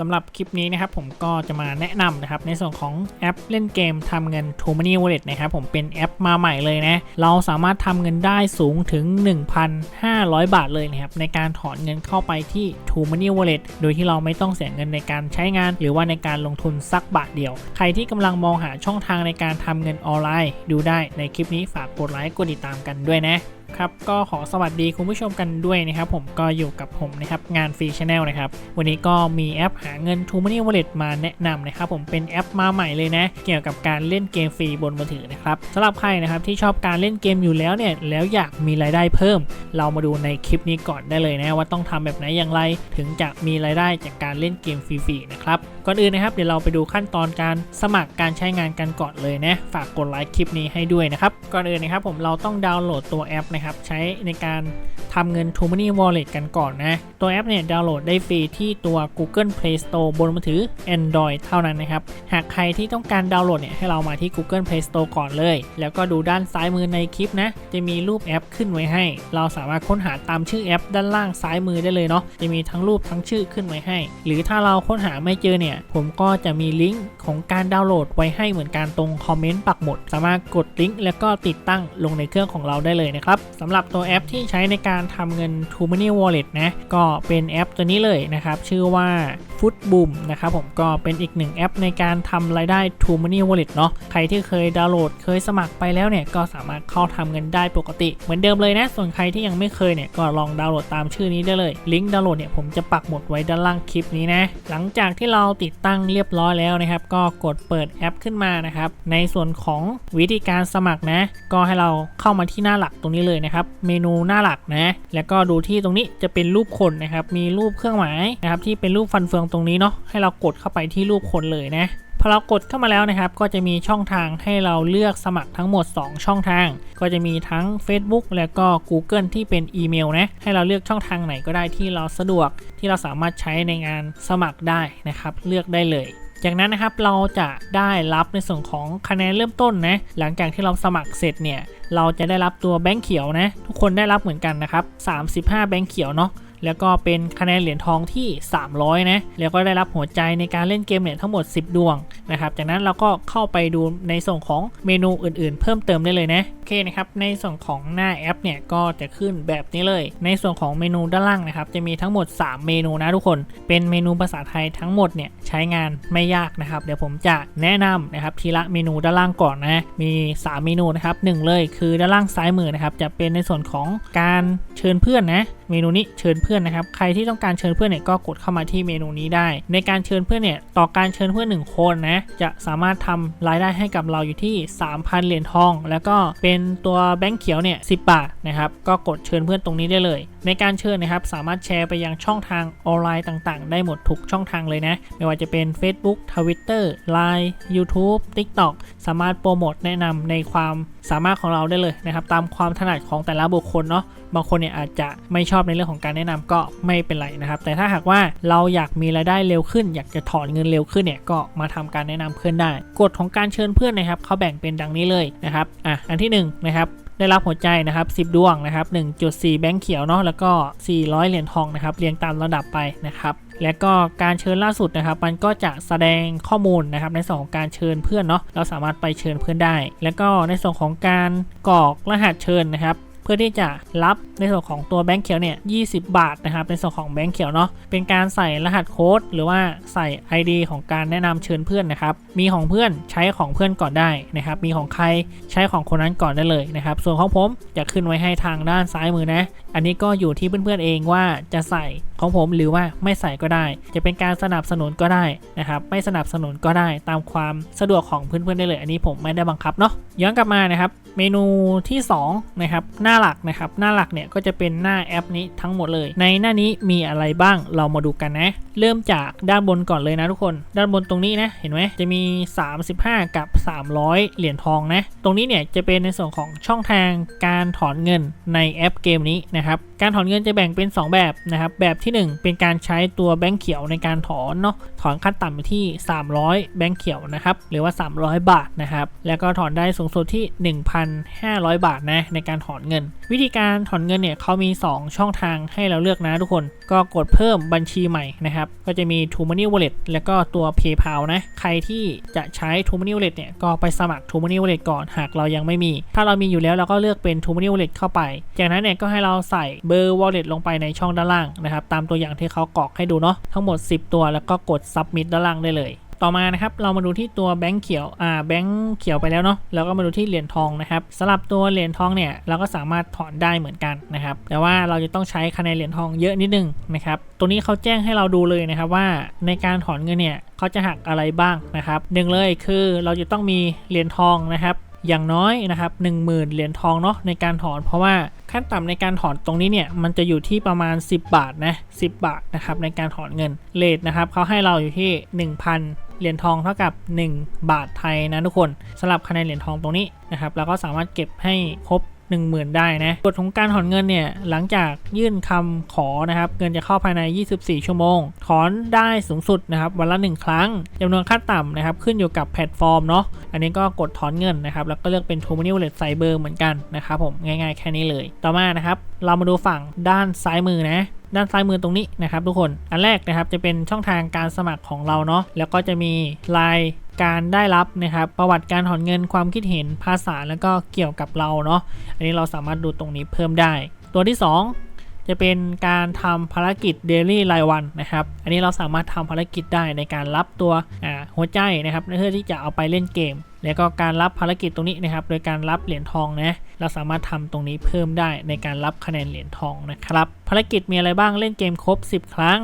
สำหรับคลิปนี้นะครับผมก็จะมาแนะนำนะครับในส่วนของแอปเล่นเกมทำเงิน t o m o n e y Wallet นะครับผมเป็นแอปมาใหม่เลยนะ เราสามารถทำเงินได้สูงถึง 1,500 บาทเลยนะครับในการถอนเงินเข้าไปที่ t o m o n e y Wallet โดยที่เราไม่ต้องเสียเงินในการใช้งาน หรือว่าในการลงทุนสักบาทเดียว ใครที่กำลังมองหาช่องทางในการทำเงินออนไลน์ ดูได้ในคลิปนี้ฝากกดไลค์กดติดตามกันด้วยนะ ครับก็ขอสวัสดีคุณผู้ชมกันด้วยนะครับ ผมก็อยู่กับผมนะครับงานฟรีชาแนลนะครับ วันนี้ก็มีแอปหาเงิน t o m o n e y Wallet มาแนะนำนะครับ ผมเป็นแอปมาใหม่เลยนะ เกี่ยวกับการเล่นเกมฟรีบนมือถือนะครับสำหรับใครนะครับที่ชอบการเล่นเกมอยู่แล้วเนี่ยแล้วอยากมีรายได้เพิ่ม เรามาดูในคลิปนี้ก่อนได้เลยนะว่าต้องทำแบบไหนอย่างไร ถึงจะมีรายได้จากการเล่นเกมฟรีๆนะครับก่อนอื่นนะครับเดี๋ยวเราไปดูขั้นตอนการสมัครการใช้งานกันก่อนเลยนะฝากกดไลค์คลิปนี้ให้ด้วยนะครับก่อนอื่นนะครับผมเราต้องดาวน์โหลดตัวแอปนะครับใช้ในการ ทำเงิน t o m o n e y Wallet กันก่อนนะ ตัวแอปเนี่ยดาวน์โหลดได้ฟรีที่ตัว Google Play Store บนมือถือ Android เท่านั้นนะครับ หากใครที่ต้องการดาวน์โหลดเนี่ยให้เรามาที่ Google Play Store ก่อนเลย แล้วก็ดูด้านซ้ายมือในคลิปนะ จะมีรูปแอปขึ้นไว้ให้ เราสามารถค้นหาตามชื่อแอป ด้านล่างซ้ายมือได้เลยเนาะ จะมีทั้งรูปทั้งชื่อขึ้นไว้ให้ หรือถ้าเราค้นหาไม่เจอเนี่ย ผมก็จะมีลิงก์ของการดาวน์โหลดไว้ให้เหมือนกันตรงคอมเมนต์ปักหมุด สามารถกดลิงก์แล้วก็ติดตั้งลงในเครื่องของเราได้เลยนะครับสำหรับตัวแอปที่ใช้ในการทำเงิน t o m o n e y Wallet นะ ก็เป็นแอปตัวนี้เลยนะครับ ชื่อว่า Footboom นะครับผมก็เป็นอีกหนึ่งแอปในการทำรายได้ t o m o n e y Wallet เนาะใครที่เคยดาวน์โหลดเคยสมัครไปแล้วเนี่ยก็สามารถเข้าทำเงินได้ปกติ เหมือนเดิมเลยนะ ส่วนใครที่ยังไม่เคยเนี่ยก็ลองดาวน์โหลดตามชื่อนี้ได้เลยลิงก์ดาวน์โหลดเนี่ยผมจะปักหมุดไว้ด้านล่างคลิปนี้นะหลังจากที่เราติดตั้งเรียบร้อยแล้วนะครับ ก็กดเปิดแอปขึ้นมานะครับในส่วนของวิธีการสมัครนะ ก็ให้เราเข้ามาที่หน้าหลักตรงนี้เลยนะครับ เมนูหน้าหลักนะแล้วก็ดูที่ตรงนี้จะเป็นรูปคนนะครับ มีรูปเครื่องหมายนะครับที่เป็นรูปฟันเฟืองตรงนี้เนาะ ให้เรากดเข้าไปที่รูปคนเลยนะ พอเรากดเข้ามาแล้วนะครับ ก็จะมีช่องทางให้เราเลือกสมัครทั้งหมด 2 ช่องทาง ก็จะมีทั้ง Facebook แล้วก็ Google ที่เป็นอีเมลนะ ให้เราเลือกช่องทางไหนก็ได้ที่เราสะดวก ที่เราสามารถใช้ในงานสมัครได้นะครับ เลือกได้เลย จากนั้นนะครับเราจะได้รับในส่วนของคะแนนเริ่มต้นนะหลังจากที่เราสมัครเสร็จเนี่ยเราจะได้รับตัวแบงค์เขียวนะทุกคนได้รับเหมือนกันนะครับ35 แบงค์เขียวเนาะ แล้วก็เป็นคะแนนเหรียญทองที่ 300 นะ แล้วก็ได้รับหัวใจในการเล่นเกมเนี่ยทั้งหมด 10 ดวงนะครับ จากนั้นเราก็เข้าไปดูในส่วนของเมนูอื่นๆ เพิ่มเติมได้เลยนะ โอเคนะครับ ในส่วนของหน้าแอปเนี่ยก็จะขึ้นแบบนี้เลย ในส่วนของเมนูด้านล่างนะครับ จะมีทั้งหมด 3 เมนูนะทุกคน เป็นเมนูภาษาไทยทั้งหมดเนี่ยใช้งานไม่ยากนะครับ เดี๋ยวผมจะแนะนำนะครับทีละเมนูด้านล่างก่อนนะ มี 3 เมนูนะครับหนึ่งเลยคือด้านล่างซ้ายมือนะครับ จะเป็นในส่วนของการเชิญเพื่อนนะเมนูนี้เชิญเพื่อนนะครับ ใครที่ต้องการเชิญเพื่อนเนี่ยก็กดเข้ามาที่เมนูนี้ได้ ในการเชิญเพื่อนเนี่ยต่อการเชิญเพื่อน 1 คนนะจะสามารถทำรายได้ให้กับเราอยู่ที่ 3,000 เหรียญทอง แล้วก็เป็นตัวแบงค์เขียวเนี่ย10บาทนะครับก็กดเชิญเพื่อนตรงนี้ได้เลย ในการเชิญนะครับสามารถแชร์ไปยังช่องทางออนไลน์ต่างๆ ได้หมดทุกช่องทางเลยนะ ไม่ว่าจะเป็น Facebook Twitter Line YouTube TikTok สามารถโปรโมทแนะนำในความสามารถของเราได้เลยนะครับตามความถนัดของแต่ละบุคคลเนาะบางคนเนี่ยอาจจะไม่ชอบในเรื่องของการแนะนำก็ไม่เป็นไรนะครับ แต่ถ้าหากว่าเราอยากมีรายได้เร็วขึ้น อยากจะถอนเงินเร็วขึ้นเนี่ยก็มาทำการแนะนำเพื่อนได้ กฎของการเชิญเพื่อนนะครับเขาแบ่งเป็นดังนี้เลยนะครับอะอันที่หนึ่งนะครับได้รับหัวใจนะครับ 10 ดวงนะครับ 1.4 แบงค์เขียวเนาะแล้วก็ 400 เหรียญทองนะครับเรียงตามระดับไปนะครับและก็การเชิญล่าสุดนะครับ มันก็จะแสดงข้อมูลนะครับในส่วนของการเชิญเพื่อนเนาะเราสามารถไปเชิญเพื่อนได้ แล้วก็ในส่วนของการกรอกรหัสเชิญนะครับ เพื่อที่จะรับในส่วนของตัวแบงค์เขียวเนี่ย20 บาทนะครับในส่วนของแบงค์เขียวเนาะเป็นการใส่รหัสโค้ดหรือว่าใส่ ID ของการแนะนำเชิญเพื่อนนะครับมีของเพื่อนใช้ของเพื่อนก่อนได้นะครับมีของใครใช้ของคนนั้นก่อนได้เลยนะครับส่วนของผมจะขึ้นไว้ให้ทางด้านซ้ายมือนะ อันนี้ก็อยู่ที่เพื่อนๆเองว่าจะใส่ของผมหรือว่าไม่ใส่ก็ได้ จะเป็นการสนับสนุนก็ได้นะครับ ไม่สนับสนุนก็ได้ตามความสะดวกของเพื่อนๆได้เลย อันนี้ผมไม่ได้บังคับเนาะย้อนกลับมานะครับ เมนูที่2นะครับหน้าหลักนะครับ หน้าหลักเนี่ยก็จะเป็นหน้าแอปนี้ทั้งหมดเลย ในหน้านี้มีอะไรบ้างเรามาดูกันนะ เริ่มจากด้านบนก่อนเลยนะทุกคน ด้านบนตรงนี้นะ เห็นไหมจะมี 35 กับ 300 เหรียญทองนะ ตรงนี้เนี่ยจะเป็นในส่วนของช่องทางการถอนเงินในแอปเกมนี้นะนะครับ การถอนเงินจะแบ่งเป็น 2 แบบนะครับ แบบที่ 1 เป็นการใช้ตัวแบงค์เขียวในการถอนเนาะ ถอนขั้นต่ำอยู่ที่ 300 แบงค์เขียวนะครับ หรือว่า 300 บาทนะครับ แล้วก็ถอนได้สูงสุดที่ 1,500 บาทนะในการถอนเงิน วิธีการถอนเงินเนี่ยเขามี 2 ช่องทางให้เราเลือกนะทุกคน ก็กดเพิ่มบัญชีใหม่นะครับ ก็จะมี t o Money Wallet แล้วก็ตัว PayPal นะ ใครที่จะใช้ t o Money Wallet เนี่ย ก็ไปสมัคร t o Money Wallet ก่อน หากเรายังไม่มี ถ้าเรามีอยู่แล้วเราก็เลือกเป็น t o Money Wallet เข้าไป จากนั้นเนี่ยก็ให้เราใส่เบอร์ Wallet ลงไปในช่องด้านล่างนะครับตามตัวอย่างที่เขากรอกให้ดูเนาะทั้งหมด 10 ตัวแล้วก็กด Submit ด้านล่างได้เลย ต่อมานะครับเรามาดูที่ตัวแบงค์เขียวอ่าแบงค์เขียวไปแล้วเนาะแล้วก็มาดูที่เหรียญทองนะครับสำหรับตัวเหรียญทองเนี่ยเราก็สามารถถอนได้เหมือนกันนะครับแต่ว่าเราจะต้องใช้คะแนนเหรียญทองเยอะนิดนึงนะครับตัวนี้เขาแจ้งให้เราดูเลยนะครับว่าในการถอนเงินเนี่ยเขาจะหักอะไรบ้างนะครับหนึ่งเลยคือเราจะต้องมีเหรียญทองนะครับ อย่างน้อยนะครับ1 0,000 เหรียญทองเนาะในการถอน เพราะว่าขั้นต่ำในการถอนตรงนี้เนี่ยมันจะอยู่ที่ประมาณ 10 บาทนะ10 บาทนะครับในการถอนเงินเลทนะครับเขาให้เราอยู่ที่ 1,000เหรียญทองเท่ากับ 1 บาทไทยนะทุกคนสำหรับคะแนนเหรียญทองตรงนี้นะครับเราก็สามารถเก็บให้ครบ 10,000 ได้นะกฎของการถอนเงินเนี่ยหลังจากยื่นคำขอนะครับเงินจะเข้าภายใน 24 ชั่วโมง ถอนได้สูงสุดนะครับวันละ 1 ครั้งจำนวนขั้นต่ำนะครับขึ้นอยู่กับแพลตฟอร์มเนาะอันนี้ก็กดถอนเงินนะครับแล้วก็เลือกเป็น t o m o n e y Wallet ใส่เบอร์เหมือนกันนะครับผมง่ายๆแค่นี้เลย ต่อมานะครับเรามาดูฝั่งด้านซ้ายมือนะด้านซ้ายมือตรงนี้นะครับทุกคน อันแรกนะครับจะเป็นช่องทางการสมัครของเราเนาะ แล้วก็จะมีลาย การได้รับนะครับ ประวัติการถอนเงินความคิดเห็นภาษาแล้วก็เกี่ยวกับเราเนาะอันนี้เราสามารถดูตรงนี้เพิ่มได้ ตัวที่ 2 จะเป็นการทำภารกิจเดลี่รายวันนะครับ อันนี้เราสามารถทำภารกิจได้ในการรับตัวหัวใจนะครับเพื่อที่จะเอาไปเล่นเกม แล้วก็การรับภารกิจตรงนี้นะครับ โดยการรับเหรียญทองนะ เราสามารถทำตรงนี้เพิ่มได้ในการรับคะแนนเหรียญทองนะครับ ภารกิจมีอะไรบ้างเล่นเกมครบ 10 ครั้ง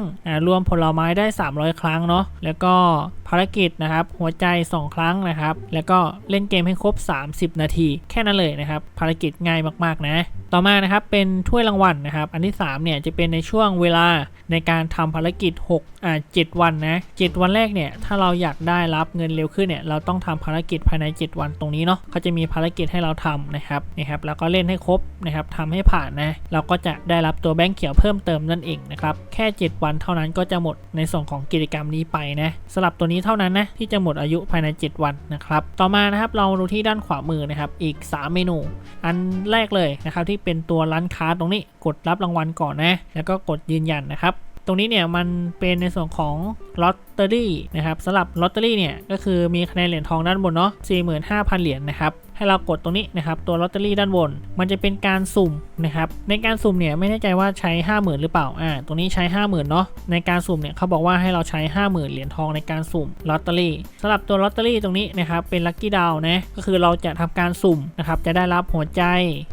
รวมผลไม้ได้ 300 ครั้งเนาะ แล้วก็ภารกิจนะครับ หัวใจ 2 ครั้งนะครับ แล้วก็เล่นเกมให้ครบ 30 นาที แค่นั้นเลยนะครับ ภารกิจง่ายมากๆนะ ต่อมานะครับเป็นถ้วยรางวัลนะครับ อันที่3เนี่ยจะเป็นในช่วงเวลาในการทำภารกิจ 6อ่า7วันนะ7วันแรกเนี่ยถ้าเราอยากได้รับเงินเร็วขึ้นเนี่ยเราต้องทำภารกิจภายใน 7 วันตรงนี้เนาะเขาจะมีภารกิจให้เราทำนะครับนี่ครับแล้วก็เล่นให้ครบนะครับทำให้ผ่านนะเราก็จะได้รับตัวแบงค์เขียวเพิ่มเติมนั่นเองนะครับแค่ 7 วันเท่านั้นก็จะหมดในส่วนของกิจกรรมนี้ไปนะสำหรับตัวนี้เท่านั้นนะที่จะหมดอายุภายใน 7 วันนะครับต่อมานะครับเราดูที่ด้านขวามือนะครับอีก 3 เมนู อันแรกเลยนะครับที่เป็นตัวร้านค้าตรงนี้กดรับรางวัลก่อนนะแล้วก็กดยืนยันนะครับ รงนี้เนี่ยมันเป็นในส่วนของลอตเตอรี่นะครับสำหรับลอตเตอรี่เนี่ยก็คือมีคะแนนเหรียญทองด้านบนเนาะ45,000 เหรียญนะครับ ให้เรากดตรงนี้นะครับตัวลอตเตอรี่ด้านบน มันจะเป็นการสุ่มนะครับในการสุ่มเนี่ยไม่แน่ใจว่าใช้ 50,000 หรือเปล่าอ่าตรงนี้ใช้ 50,000เนาะในการสุ่มเนี่ยเขาบอกว่าให้เราใช้ 50,000 เหรียญทองในการสุ่มลอตเตอรี่สำหรับตัวลอตเตอรี่ตรงนี้นะครับเป็นลัคกี้ดาวนะก็คือเราจะทำการสุ่มนะครับจะได้รับหัวใจ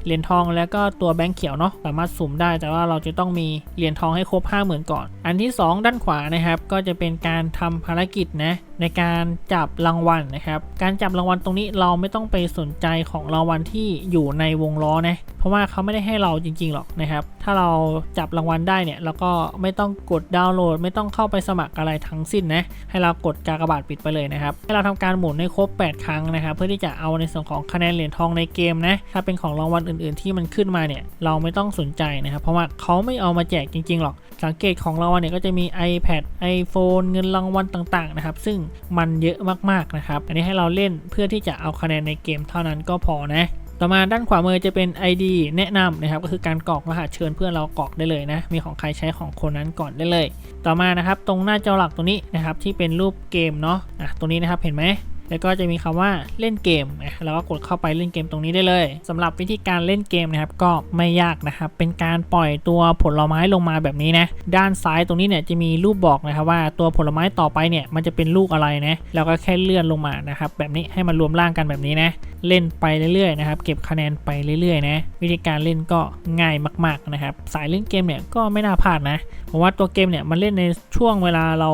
เหรียญทองแล้วก็ตัวแบงค์เขียวเนาะสามารถสุ่มได้แต่ว่าเราจะต้องมีเหรียญทองให้ครบ 50,000 ก่อน อันที่ 2 ด้านขวานะครับก็จะเป็นการทำภารกิจนะในการจับรางวัลนะครับการจับรางวัลตรงนี้เราไม่ต้องไปสนใจของรางวัลที่อยู่ในวงล้อนะเพราะว่าเขาไม่ได้ให้เราจริง ๆ หรอกนะครับ ถ้าเราจับรางวัลได้เนี่ยเราก็ไม่ต้องกดดาวน์โหลด ไม่ต้องเข้าไปสมัครอะไรทั้งสิ้นนะ ให้เรากดกากบาทปิดไปเลยนะครับ ให้เราทำการหมุนให้ครบ 8 ครั้งนะครับ เพื่อที่จะเอาในส่วนของคะแนนเหรียญทองในเกมนะ ถ้าเป็นของรางวัลอื่น ๆ ที่มันขึ้นมาเนี่ย เราไม่ต้องสนใจนะครับ เพราะว่าเขาไม่เอามาแจกจริง ๆ หรอก สังเกตของรางวัลเนี่ยก็จะมี iPad iPhone เงินรางวัลต่าง ๆ นะครับ ซึ่งมันเยอะมาก ๆ นะครับ อันนี้ให้เราเล่นเพื่อที่จะเอาคะแนนในเกมเท่านั้นก็พอนะ ต่อมาด้านขวามือจะเป็น ID แนะนำนะครับก็คือการกรอกรหัสเชิญเพื่อนเรากรอกได้เลยนะ มีของใครใช้ของคนนั้นก่อนได้เลย ต่อมานะครับตรงหน้าจอหลักตัวนี้นะครับที่เป็นรูปเกมเนาะอะตัวนี้นะครับเห็นไหม แล้วก็จะมีคำว่าเล่นเกมนะเราก็กดเข้าไปเล่นเกมตรงนี้ได้เลยสำหรับวิธีการเล่นเกมนะครับก็ไม่ยากนะครับ เป็นการปล่อยตัวผลไม้ลงมาแบบนี้นะด้านซ้ายตรงนี้เนี่ยจะมีรูปบอกนะครับว่าตัวผลไม้ต่อไปเนี่ยมันจะเป็นลูกอะไรนะเราก็แค่เลื่อนลงมานะครับแบบนี้ให้มันรวมร่างกันแบบนี้นะเล่นไปเรื่อยๆนะครับเก็บคะแนนไปเรื่อยๆนะวิธีการเล่นก็ง่ายมาก ๆนะครับ สายเล่นเกมเนี่ยก็ไม่น่าพลาดนะเพราะว่าตัวเกมเนี่ยมันเล่นในช่วงเวลาเรา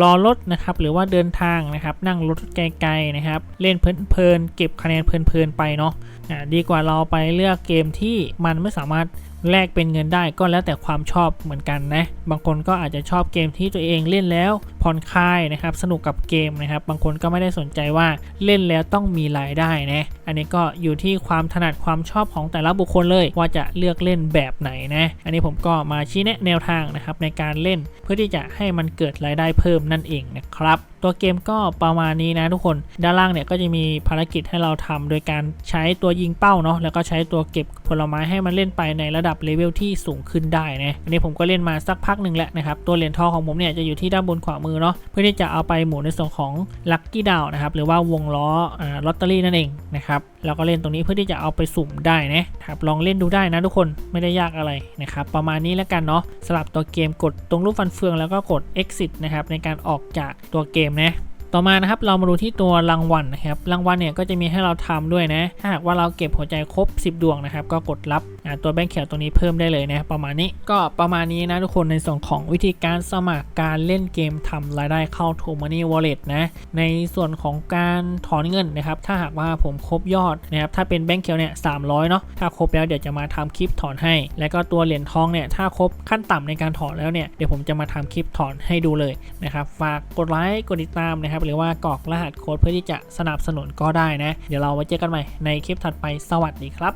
รอรถนะครับหรือว่าเดินทางนะครับนั่งรถไกลๆนะครับเล่นเพลินๆเก็บคะแนนเพลินๆไปเนาะอ่าดีกว่าเราไปเลือกเกมที่มันไม่สามารถแลกเป็นเงินได้ก็แล้วแต่ความชอบเหมือนกันนะบางคนก็อาจจะชอบเกมที่ตัวเองเล่นแล้ว ผ่อนคลายนะครับสนุกกับเกมนะครับบางคนก็ไม่ได้สนใจว่าเล่นแล้วต้องมีรายได้นะอันนี้ก็อยู่ที่ความถนัดความชอบของแต่ละบุคคลเลย ว่าจะเลือกเล่นแบบไหนนะอันนี้ผมก็มาชี้แนะแนวทางนะครับในการเล่นเพื่อที่จะให้มันเกิดรายได้เพิ่มนั่นเองนะครับตัวเกมก็ประมาณนี้นะทุกคน ด้านล่างเนี่ยก็จะมีภารกิจให้เราทำโดยการใช้ตัวยิงเป้าเนาะแล้วก็ใช้ตัวเก็บผลไม้ให้มันเล่นไปในระดับเลเวลที่สูงขึ้นได้นะอันนี้ผมก็เล่นมาสักพักหนึ่งแล้วนะครับตัวเหรียญทองของผมเนี่ยจะอยู่ที่ด้านบนขวามือเนาะเพื่อที่จะเอาไปหมุนในส่วนของลัคกี้ดาวนะครับหรือว่าวงล้ออลอตเตอรี่นั่นเองนะครับเราก็เล่นตรงนี้เพื่อที่จะเอาไปสุ่มได้นะครับลองเล่นดูได้นะทุกคนไม่ได้ยากอะไรนะครับประมาณนี้แล้วกันเนาะสลับตัวเกมกดตรงรูปฟันเฟืองแล้วก็กด exit นะครับในการออกจากตัวเกมนะ ต่อมานะครับเรามาดูที่ตัวรางวัลนะครับรางวัลเนี่ยก็จะมีให้เราทำด้วยนะถ้าหากว่าเราเก็บหัวใจครบ 10 ดวงนะครับ ก็กดรับตัวแบงค์เขียวตรงนี้เพิ่มได้เลยนะประมาณนี้ก็ประมาณนี้นะทุกคนในส่วนของวิธีการสมัครการเล่นเกมทำรายได้เข้า t o Money Wallet นะในส่วนของการถอนเงินนะครับ ถ้าหากว่าผมครบยอดนะครับถ้าเป็นแบงค์เขียวเนี่ย300เนาะถ้าครบแล้วเดี๋ยวจะมาทำคลิปถอนให้ แล้วก็ตัวเหรียญทองเนี่ยถ้าครบขั้นต่ำในการถอนแล้วเนี่ยเดี๋ยวผมจะมาทำคลิปถอนให้ดูเลยนะครับฝากกดไลค์กดติดตามนะครับหรือว่ากรอกรหัสโค้ดเพื่อที่จะสนับสนุนก็ได้นะ เดี๋ยวเราไว้เจอกันใหม่ในคลิปถัดไปสวัสดีครับ